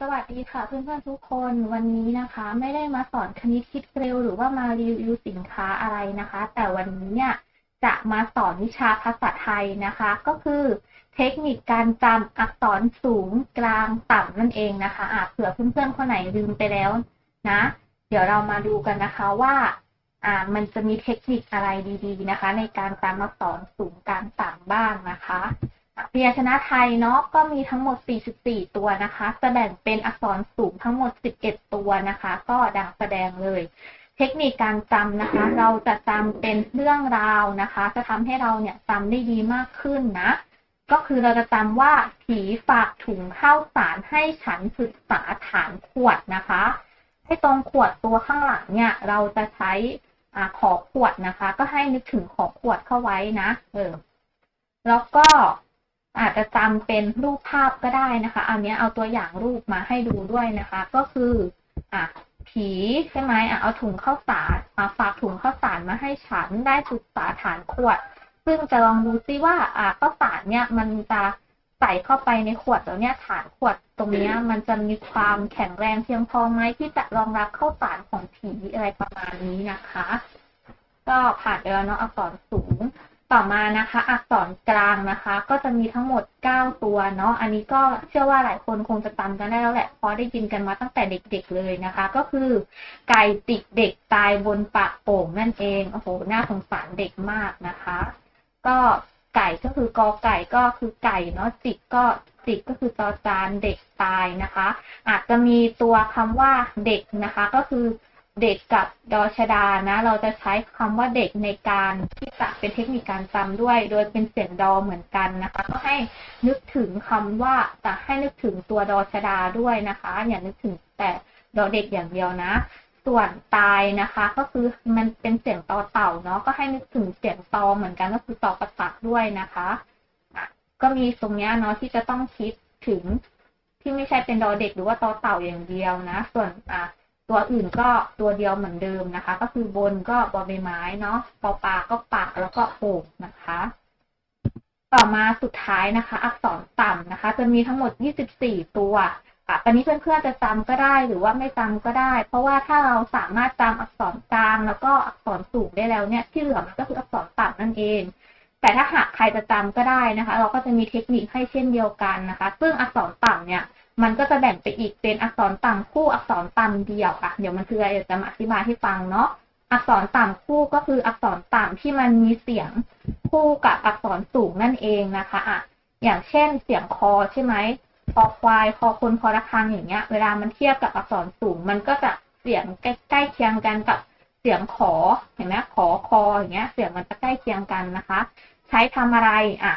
สวัสดีค่ะเพื่อนๆทุกคนวันนี้นะคะ ไม่ได้มาสอนคณิตคิดเร็วหรือว่ามารีวิวสินค้าอะไรนะคะ แต่วันนี้เนี่ยจะมาสอนวิชาภาษาไทยนะคะ ก็คือ เทคนิคการจำอักษรสูงกลางต่ำนั่นเองนะคะอะเผื่อเพื่อนๆคนไหนลืมไปแล้วนะ เดี๋ยวเรามาดูกันนะคะว่าอ่ามันจะมีเทคนิคอะไรดีๆนะคะ ในการจำอักษรสูงกลางต่ำบ้างนะคะ พยัญชนะไทยเนาะก็มีทั้งหมด 44 ตัวนะคะจะแบ่งเป็นอักษรสูงทั้งหมด 11 ตัวนะคะ ก็ดังแสดงเลย เทคนิคการจำนะคะ เราจะจำเป็นเรื่องราวนะคะ จะทำให้เราเนี่ยจำได้ดีมากขึ้นนะ ก็คือเราจะจำว่าผีฝากถุงข้าวสารให้ฉันศึกษาฐานขวดนะคะให้ตรงขวดตัวข้างหลังเนี่ย เราจะใช้อขอขวดนะคะ ก็ให้นึกถึงขอขวดเข้าไว้นะ เออ แล้วก็ อาจจะจำเป็นรูปภาพก็ได้นะคะ อันนี้เอาตัวอย่างรูปมาให้ดูด้วยนะคะ ก็คืออะผีใช่ไหมอะเอาถุงข้าวสารมาฝากถุงข้าวสารมาให้ฉันได้ศึกษาฐานขวด ซึ่งจะลองดูซิว่าอะข้าวสารเนี่ยมันจะใส่เข้าไปในขวดแล้วเนี่ยฐานขวดตรงเนี้ยมันจะมีความแข็งแรงเพียงพอไหมที่จะรองรับข้าวสารของผีอะไรประมาณนี้นะคะ ก็ผ่านไปแล้วเนาะอักษรสูง ต่อมานะคะ อักษรกลางนะคะ ก็จะมีทั้งหมด 9 ตัวเนาะอันนี้ก็เชื่อว่าหลายคนคงจะจำกันได้แล้วแหละเพราะได้ยินกันมาตั้งแต่เด็กๆเลยนะคะ ก็คือ ไก่ติดเด็กตายบนปากโป่งนั่นเองโอ้โหน่าสงสารเด็กมากนะคะ ก็ไก่ก็คือกอไก่ก็คือไก่เนาะจิกก็จิกก็คือจอจานเด็กตายนะคะ อาจจะมีตัวคำว่าเด็กนะคะ ก็คือ เด็กกับดอชดานะ เราจะใช้คำว่าเด็กในการที่จะเป็นเทคนิคการจำด้วย โดยเป็นเสียงดอเหมือนกันนะคะ ก็ให้นึกถึงคำว่าจะให้นึกถึงตัวดอชดาด้วยนะคะ อย่านึกถึงแต่ดอเด็กอย่างเดียวนะ ส่วนตายนะคะ ก็คือมันเป็นเสียงตอเต่าเนาะก็ให้นึกถึงเสียงตอเหมือนกันก็คือตอประตักด้วยนะคะก็มีตรงนี้เนาะที่จะต้องคิดถึงที่ไม่ใช่เป็นดอเด็กหรือว่าตอเต่าอย่างเดียวนะ ส่วนอะ ตัวอื่นก็ตัวเดียวเหมือนเดิมนะคะ ก็คือบนก็บอใบไม้เนาะปอปลาก็ปากแล้วก็โอ่งนะคะ ต่อมาสุดท้ายนะคะ อักษรต่ำนะคะ จะมีทั้งหมด 24 ตัวอะตอนนี้เพื่อนๆจะจำก็ได้หรือว่าไม่จำก็ได้ เพราะว่าถ้าเราสามารถจำอักษรกลางแล้วก็อักษรสูงได้แล้วเนี่ยที่เหลือมันก็คืออักษรต่ำนั่นเอง แต่ถ้าหากใครจะจำก็ได้นะคะ เราก็จะมีเทคนิคให้เช่นเดียวกันนะคะ ซึ่งอักษรต่ำเนี่ย มันก็จะแบ่งไปอีกเป็นอักษรต่ำคู่อักษรต่ำเดี่ยวอะ เดี๋ยวมันคืออะไรจะมาอธิบายให้ฟังเนาะ อักษรต่ำคู่ก็คืออักษรต่ำที่มันมีเสียงคู่กับอักษรสูงนั่นเองนะคะอะอย่างเช่นเสียงคอใช่ไหมคอควายคอคนคอระฆังอย่างเงี้ย เวลามันเทียบกับอักษรสูง มันก็จะเสียงใกล้ๆเคียงกันกับเสียงขอเห็นไหมขอคออย่างเงี้ย เสียงมันจะใกล้เคียงกันนะคะ ใช้ทำอะไรอะ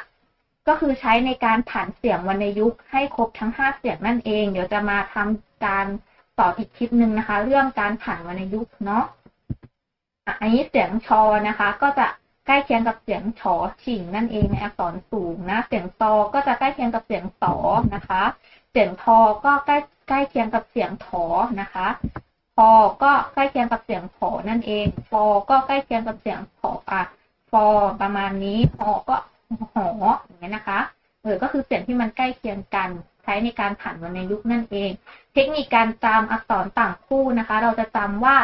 ก็คือใช้ในการผันเสียงวรรณยุกต์ให้ครบทั้งห้าเสียงนั่นเอง เดี๋ยวจะมาทำการสออีกคลิปหนึ่งนะคะ เรื่องการผันวรรณยุกต์เนาะอะอันนี้เสียงชอนะคะ ก็จะใกล้เคียงกับเสียงฉอฉิงนั่นเองในอักษรสูงนะ เสียงตอก็จะใกล้เคียงกับเสียงสอนะคะ เสียงทอก็ใกล้ใกล้เคียงกับเสียงถอนะคะพอก็ใกล้เคียงกับเสียงผอนั่นเองฟอก็ใกล้เคียงกับเสียงผออะฟอประมาณนี้พอก็ หออย่างเงี้ยนะคะเออก็คือเสียงที่มันใกล้เคียงกันใช้ในการผันวรรณยุกต์นั่นเอง เทคนิคการจำอักษรต่างคู่นะคะ เราจะจำว่า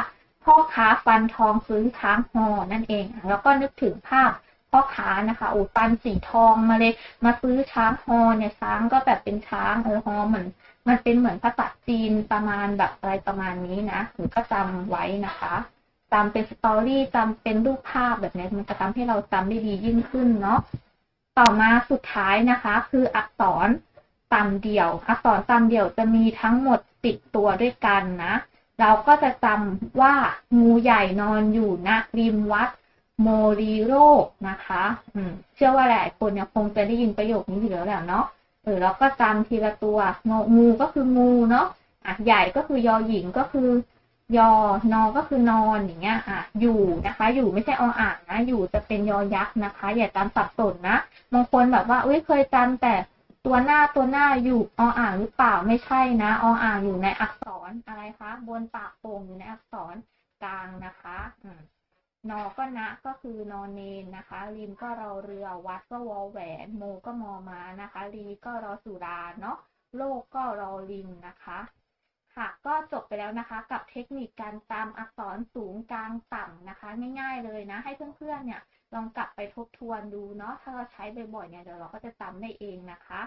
พ่อค้าฟันทองซื้อช้างหอนั่นเอง แล้วก็นึกถึงภาพพ่อค้านะคะอ้ฟันสีทองมาเลยมาซื้อช้างฮอเนี่ยช้างก็แบบเป็นช้างเออฮอเหมือนมันเป็นเหมือนภาษาจีนประมาณแบบอะไรประมาณนี้นะหรือก็จำไว้นะคะจำเป็นสตอรี่จำเป็นรูปภาพแบบนี้มันจะทำให้เราจำได้ดียิ่งขึ้นเนาะ ต่อมาสุดท้ายนะคะ คืออักษรต่ำเดี่ยว อักษรต่ำเดี่ยวจะมีทั้งหมดติดตัวด้วยกันนะ เราก็จะจำว่างูใหญ่นอนอยู่ณริมวัดโมรีโรนะคะอืมเชื่อว่าหลายคนเนี่ยคงจะได้ยินประโยคนี้อยู่แล้วแหละเนาะเออเราก็จำทีละตัวงงูก็คืองูเนาะอะใหญ่ก็คือยอหญิงก็คือ ยอนอก็คือนอนอย่างเงี้ยอะอยู่นะคะ อยู่ไม่ใช่ออ่างนะ อยู่จะเป็นยอยักษ์นะคะ อย่าจำสับสนนะบางคนแบบว่าอุ้ยเคยจำแต่ตัวหน้าตัวหน้าอยู่ออ่างหรือเปล่าไม่ใช่นะออ่างอยู่ในอักษรอะไรคะบนปากโป่งอยู่ในอักษรกลางนะคะอืนอก็นะก็คือนอนเนนนะคะริมก็รอเรือวัดก็วอแหวนโมก็มอมานะคะรีก็รอสุราเนาะโลกก็รอลิงนะคะ ค่ะ ก็จบไปแล้วนะคะ กับเทคนิคการจำอักษรสูงกลางต่ำนะคะ ง่ายๆเลยนะ ให้เพื่อนๆเนี่ยลองกลับไปทบทวนดูเนาะถ้าเราใช้บ่อยๆเนี่ยเดี๋ยวเราก็จะจำได้เองนะคะ